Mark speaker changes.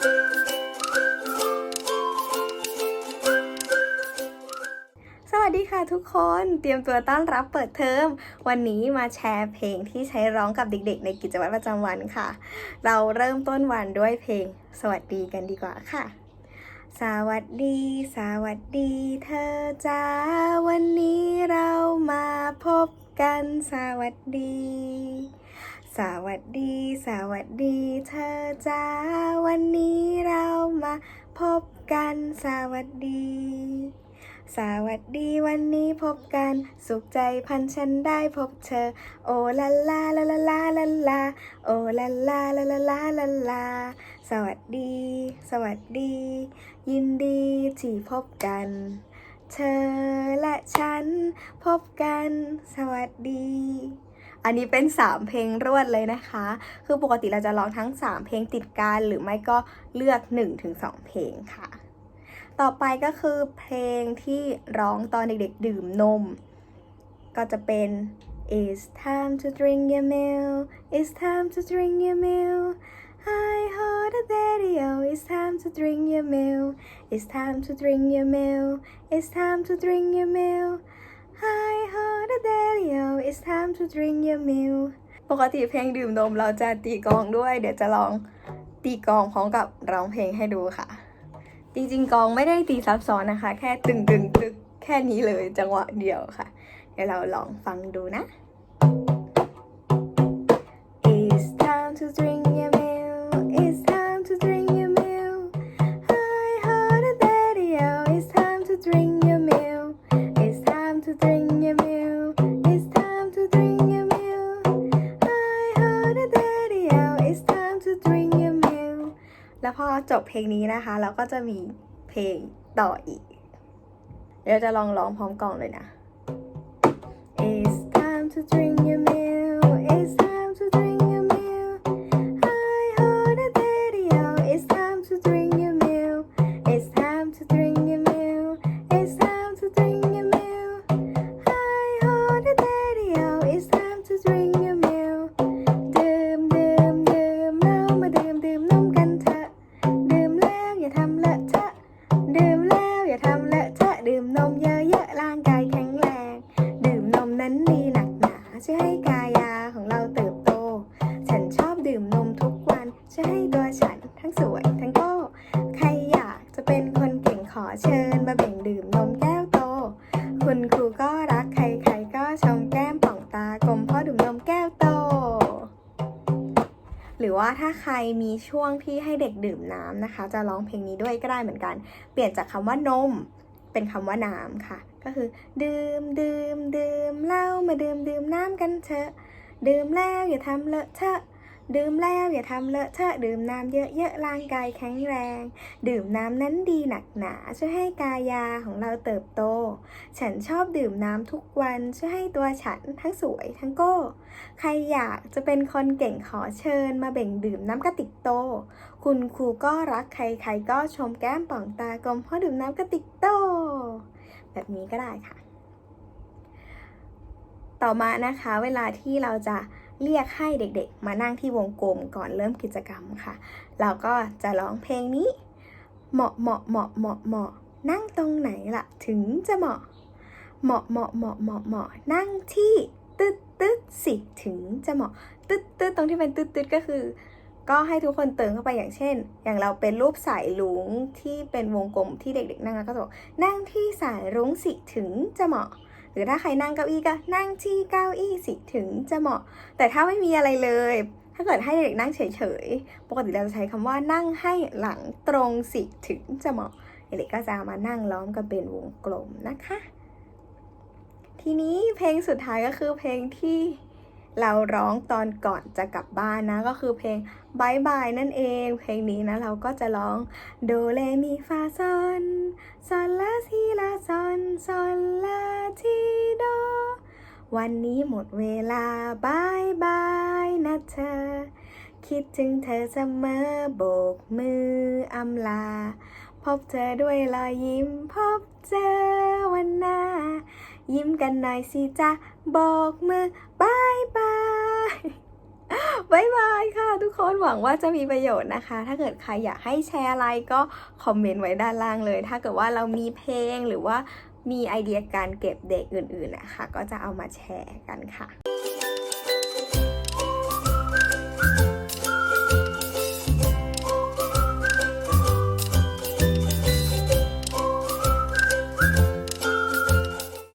Speaker 1: สวัสดีค่ะทุกคนเตรียมตัวต้อนรับเปิดเทอม วันนี้มาแชร์เพลงที่ใช้ร้องกับเด็กๆ ในกิจวัตรประจำวันค่ะ เราเริ่มต้นวันด้วยเพลงสวัสดีกันดีกว่าค่ะ สวัสดี สวัสดีเธอจ้าวันนี้เรามาพบกันสวัสดี สวัสดี สวัสดีเธอจ้า วันนี้เรามาพบกันสวัสดี สวัสดีวันนี้พบกัน สุขใจพันฉันได้พบเธอ โอลาลาลาลาลาลาลาโอลาลาลาลาลาลาลาสวัสดี สวัสดี ยินดีที่พบกัน เธอและฉันพบกัน สวัสดี อันนี้เป็น 3 เพลงรวดเลยนะคะ คือปกติเราจะร้องทั้ง 3 เพลงติดกันหรือไม่ก็เลือก 1-2 เพลงค่ะ ต่อไปก็คือเพลงที่ร้องตอนเด็กๆ ดื่มนม ก็จะเป็น It's time to drink your milk It's time to drink your milk I heard a daddy oh It's time to drink your milk It's time to drink your milk It's time to drink your milk I hot Adelio It's time to drink your milk ปกติเพลงดื่มนมเราจะตีกองด้วย เดี๋ยวจะลองตีกองพร้อมกับร้องเพลงให้ดูค่ะ จริงๆกองไม่ได้ตีซับซ้อนนะคะ แค่ตึงตึงตึกแค่นี้เลยจังหวะเดียวค่ะ เดี๋ยวเราลองฟังดูนะ จบเพลงนี้นะคะเราก็จะมีเพลงต่ออีก เดี๋ยวจะลองร้องพร้อมกลองเลยนะ It's time to drink your คุณครูก็รักใครใครก็ชมแก้มป่องตากลมพราะดื่มนมแก้วโต หรือว่าถ้าใครมีช่วงที่ให้เด็กดื่มน้ำนะคะ จะร้องเพลงนี้ด้วยก็ได้เหมือนกัน เปลี่ยนจากคำว่านม เป็นคำว่าน้ำค่ะ ก็คือ ดื่มดื่มดื่มเหล้ามาดื่มดื่มน้ำกันเถอะ ดื่มแล้วอย่าทำเลอะเทอะ ดื่มแล้วอย่าทำเลอะเทอะดื่มน้ำเยอะๆร่างกายแข็งแรง ดื่มน้ำนั้นดีหนักหนาช่วยให้กายาของเราเติบโต ฉันชอบดื่มน้ำทุกวันช่วยให้ตัวฉันทั้งสวยทั้งโก้ ใครอยากจะเป็นคนเก่งขอเชิญมาแบ่งดื่มน้ำกระติกโต คุณครูก็รักใครใครก็ชมแก้มป่องตากลมเพราะดื่มน้ำกระติกโต แบบนี้ก็ได้ค่ะ ต่อมานะคะเวลาที่เราจะ เรียกให้เด็กๆ มานั่งที่วงกลมก่อนเริ่มกิจกรรมค่ะ เราก็จะร้องเพลงนี้ เหมาะเหมาะเหมาะเหมาะเหมาะนั่งตรงไหนล่ะ ถึงจะเหมาะ เหมาะเหมาะเหมาะเหมาะเหมาะนั่งที่ตึ๊ดตึ๊ดสิถึงจะเหมาะตึ๊ดตึ๊ดตรงที่เป็นตึ๊ดตึ๊ดก็คือ ก็ให้ทุกคนเติมเข้าไปอย่างเช่น อย่างเราเป็นรูปสายลุงที่เป็นวงกลมที่เด็กๆ นั่งก็จะบอกนั่งที่สายรุ้งสิถึงจะเหมาะ หรือถ้าใครนั่งเก้าอี้ก็นั่งที่เก้าอี้สิถึงจะเหมาะ แต่ถ้าไม่มีอะไรเลย ถ้าเกิดให้เด็กนั่งเฉยๆ ปกติเราจะใช้คำว่านั่งให้หลังตรงสิถึงจะเหมาะ เด็กก็จะมานั่งล้อมกันเป็นวงกลมนะคะ ทีนี้เพลงสุดท้ายก็คือเพลงที่ เราร้องตอนก่อนจะกลับบ้านนะ ก็คือเพลงบายบายนั่นเอง เพลงนี้นะเราก็จะร้องโดเรมีฟาซอนซอนลาทีลาซอนซอนลาทีโดวันนี้หมดเวลาบายบายนะเธอ คิดถึงเธอเสมอโบกมืออำลา พบเธอด้วยรอยยิ้ม พบเจอวันหน้า ยิ้มกันหน่อยสิจ๊ะโบกมือบายายบายบายบายค่ะ ทุกคนหวังว่าจะมีประโยชน์นะคะ ถ้าเกิดใครอยากให้แชร์อะไรก็คอมเมนต์ไว้ด้านล่างเลย ถ้าเกิดว่าเรามีเพลงหรือว่ามีไอเดียการเก็บเด็กอื่นๆนะคะ ก็จะเอามาแชร์กันค่ะ